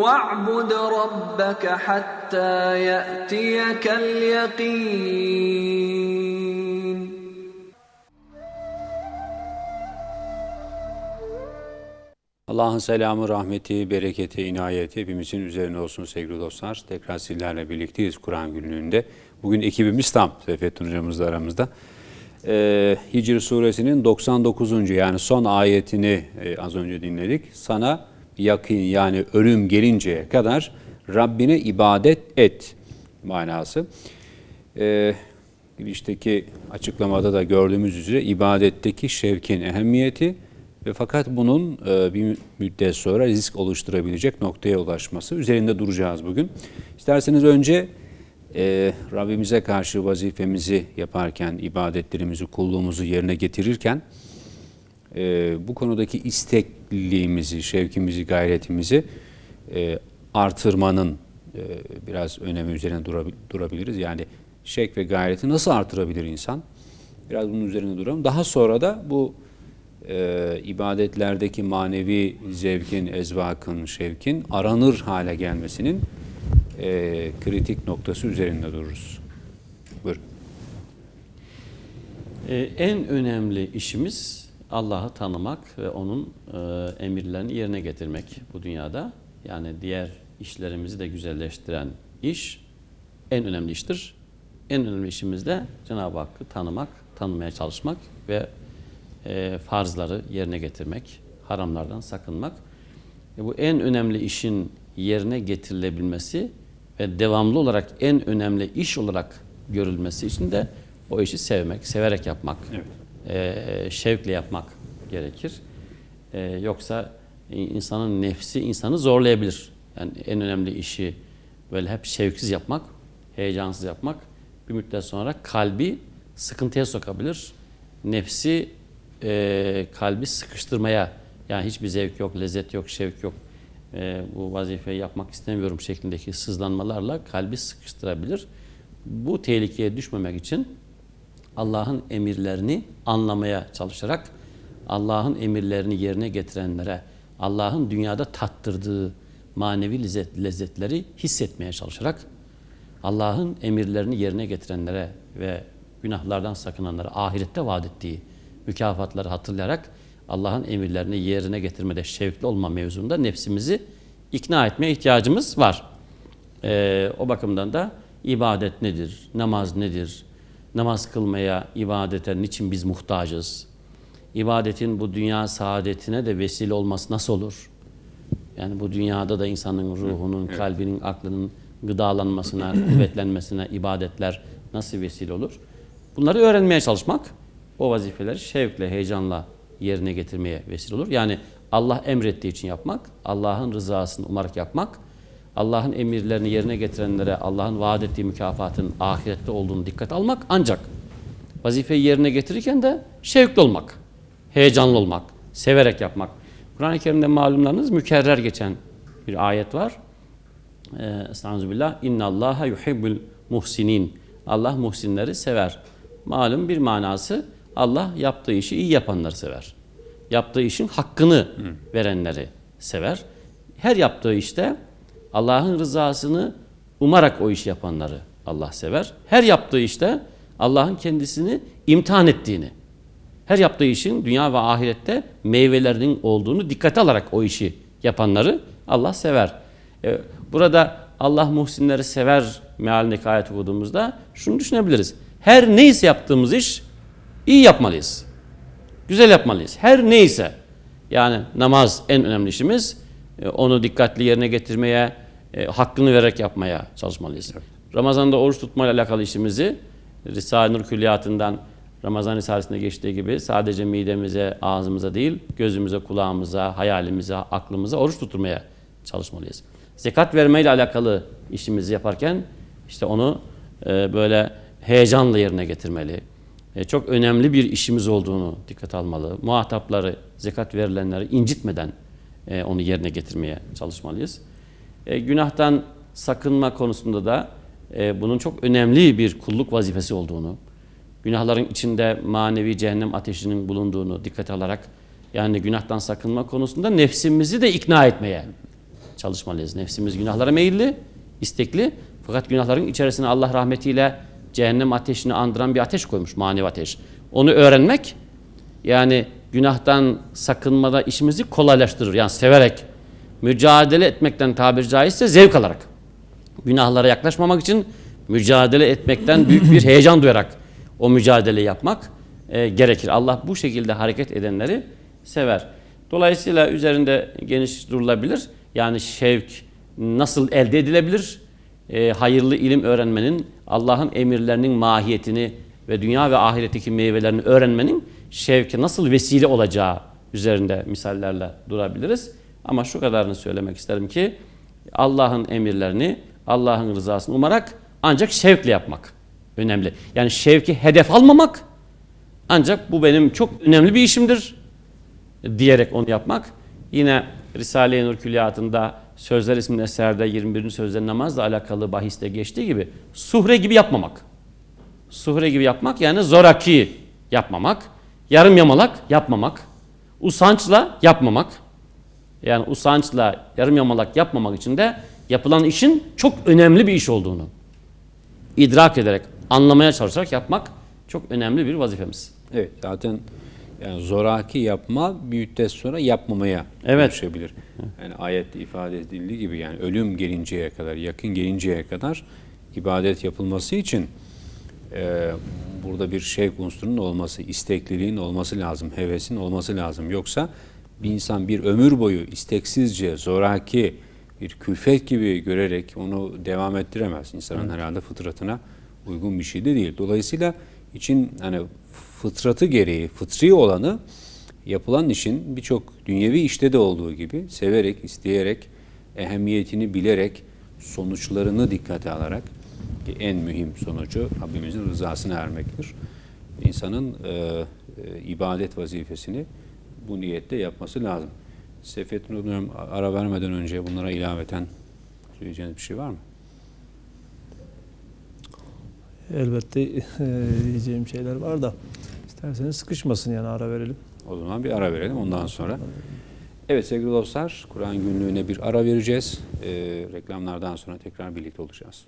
واعبد ربك حتى يأتيك اليقين Allah'ın selamı, rahmeti, bereketi, inayeti hepimizin üzerine olsun sevgili dostlar. Tekrar sizlerle birlikteyiz Kur'an günlüğünde. Bugün ekibimiz tam, Seyfettin hocamız da aramızda. Ee, Hicr suresinin 99. yani son ayetini e, az önce dinledik. Sana yakın yani ölüm gelinceye kadar Rabbine ibadet et manası. Ee, girişteki açıklamada da gördüğümüz üzere ibadetteki şevkin ehemmiyeti ve fakat bunun e, bir müddet sonra risk oluşturabilecek noktaya ulaşması üzerinde duracağız bugün. İsterseniz önce e, Rabbimize karşı vazifemizi yaparken, ibadetlerimizi, kulluğumuzu yerine getirirken e, bu konudaki istekliliğimizi, şevkimizi, gayretimizi e, artırmanın e, biraz önemi üzerine durabi- durabiliriz. Yani şevk ve gayreti nasıl artırabilir insan? Biraz bunun üzerine duralım. Daha sonra da bu e, ibadetlerdeki manevi zevkin, ezvakın, şevkin aranır hale gelmesinin e, kritik noktası üzerinde dururuz. Buyurun. Ee, en önemli işimiz Allah'ı tanımak ve onun e, emirlerini yerine getirmek bu dünyada. Yani diğer işlerimizi de güzelleştiren iş en önemli iştir. En önemli işimiz de Cenab-ı Hakk'ı tanımak, tanımaya çalışmak ve e, farzları yerine getirmek, haramlardan sakınmak. E, bu en önemli işin yerine getirilebilmesi ve devamlı olarak en önemli iş olarak görülmesi için de o işi sevmek, severek yapmak, e, şevkle yapmak gerekir. E, yoksa insanın nefsi insanı zorlayabilir. Yani en önemli işi böyle hep şevksiz yapmak, heyecansız yapmak bir müddet sonra kalbi sıkıntıya sokabilir. Nefsi e, kalbi sıkıştırmaya yani hiçbir zevk yok, lezzet yok, şevk yok. E, bu vazifeyi yapmak istemiyorum şeklindeki sızlanmalarla kalbi sıkıştırabilir. Bu tehlikeye düşmemek için Allah'ın emirlerini anlamaya çalışarak Allah'ın emirlerini yerine getirenlere Allah'ın dünyada tattırdığı manevi lezzet, lezzetleri hissetmeye çalışarak Allah'ın emirlerini yerine getirenlere ve günahlardan sakınanlara ahirette vaat ettiği mükafatları hatırlayarak Allah'ın emirlerini yerine getirmede şevkli olma mevzunda nefsimizi ikna etmeye ihtiyacımız var. Ee, o bakımdan da ibadet nedir, namaz nedir, namaz kılmaya, ibadete niçin biz muhtacız, ibadetin bu dünya saadetine de vesile olması nasıl olur? Yani bu dünyada da insanın ruhunun, kalbinin, aklının gıdalanmasına, kuvvetlenmesine ibadetler nasıl vesile olur? Bunları öğrenmeye çalışmak, o vazifeleri şevkle, heyecanla yerine getirmeye vesile olur. Yani Allah emrettiği için yapmak, Allah'ın rızasını umarak yapmak, Allah'ın emirlerini yerine getirenlere Allah'ın vaat ettiği mükafatın ahirette olduğunu dikkat almak ancak vazifeyi yerine getirirken de şevkli olmak, heyecanlı olmak, severek yapmak. Kur'an-ı Kerim'de malumlarınız mükerrer geçen bir ayet var. Ee, Estağfirullah. İnna Allaha yuhibbul muhsinin. Allah muhsinleri sever. Malum bir manası Allah yaptığı işi iyi yapanları sever. Yaptığı işin hakkını verenleri sever. Her yaptığı işte Allah'ın rızasını umarak o işi yapanları Allah sever. Her yaptığı işte Allah'ın kendisini imtihan ettiğini, her yaptığı işin dünya ve ahirette meyvelerinin olduğunu dikkate alarak o işi yapanları Allah sever. Ee, Burada Allah muhsinleri sever mealindeki ayet okuduğumuzda şunu düşünebiliriz. Her neyse yaptığımız iş iyi yapmalıyız. Güzel yapmalıyız. Her neyse. Yani namaz en önemli işimiz. Ee, Onu dikkatli yerine getirmeye, e, hakkını vererek yapmaya çalışmalıyız. Ramazan'da oruç tutmayla alakalı işimizi Risale-i Nur Külliyatı'ndan Ramazan Risalesi'nde geçtiği gibi sadece midemize, ağzımıza değil, gözümüze, kulağımıza, hayalimize, aklımıza oruç tutturmaya çalışmalıyız. Zekat vermeyle alakalı işimizi yaparken işte onu e, böyle heyecanla yerine getirmeli. E, çok önemli bir işimiz olduğunu dikkat almalı. Muhatapları, zekat verilenleri incitmeden e, onu yerine getirmeye çalışmalıyız. E, günahtan sakınma konusunda da e, bunun çok önemli bir kulluk vazifesi olduğunu, günahların içinde manevi cehennem ateşinin bulunduğunu dikkate alarak yani günahtan sakınma konusunda nefsimizi de ikna etmeye çalışmalıyız. Nefsimiz günahlara meyilli, istekli. Fakat günahların içerisine Allah rahmetiyle cehennem ateşini andıran bir ateş koymuş, manevi ateş. Onu öğrenmek yani günahtan sakınmada işimizi kolaylaştırır. Yani severek, mücadele etmekten tabiri caizse zevk alarak. Günahlara yaklaşmamak için mücadele etmekten büyük bir heyecan duyarak o mücadele yapmak e, gerekir. Allah bu şekilde hareket edenleri sever. Dolayısıyla üzerinde geniş durulabilir. Yani şevk nasıl elde edilebilir? E, hayırlı ilim öğrenmenin, Allah'ın emirlerinin mahiyetini ve dünya ve ahiretteki meyvelerini öğrenmenin şevke nasıl vesile olacağı üzerinde misallerle durabiliriz. Ama şu kadarını söylemek isterim ki Allah'ın emirlerini, Allah'ın rızasını umarak ancak şevkle yapmak önemli. Yani şevki hedef almamak ancak bu benim çok önemli bir işimdir diyerek onu yapmak. Yine Risale-i Nur Külliyatı'nda Sözler isimli eserde 21. sözler namazla alakalı bahiste geçtiği gibi suhre gibi yapmamak. Suhre gibi yapmak yani zoraki yapmamak, yarım yamalak yapmamak, usançla yapmamak. Yani usançla yarım yamalak yapmamak için de yapılan işin çok önemli bir iş olduğunu idrak ederek, anlamaya çalışarak yapmak çok önemli bir vazifemiz. Evet zaten yani zoraki yapma bir müddet sonra yapmamaya Evet. dönüşebilir. Yani ayette ifade edildiği gibi yani ölüm gelinceye kadar, yakın gelinceye kadar ibadet yapılması için e, burada bir şevk unsurunun olması, istekliliğin olması lazım, hevesin olması lazım. Yoksa bir insan bir ömür boyu isteksizce, zoraki, bir külfet gibi görerek onu devam ettiremez. İnsanın herhalde fıtratına uygun bir şey de değil. Dolayısıyla için hani fıtratı gereği, fıtri olanı yapılan işin birçok dünyevi işte de olduğu gibi severek, isteyerek, ehemmiyetini bilerek, sonuçlarını dikkate alarak ki en mühim sonucu Rabbimizin rızasına ermektir. İnsanın e, e, ibadet vazifesini bu niyette yapması lazım. Seyfettin Hocam ara vermeden önce bunlara ilaveten söyleyeceğiniz bir şey var mı? Elbette e, diyeceğim şeyler var da isterseniz sıkışmasın yani ara verelim. O zaman bir ara verelim ondan sonra. Evet sevgili dostlar, Kur'an günlüğüne bir ara vereceğiz. Ee, reklamlardan sonra tekrar birlikte olacağız.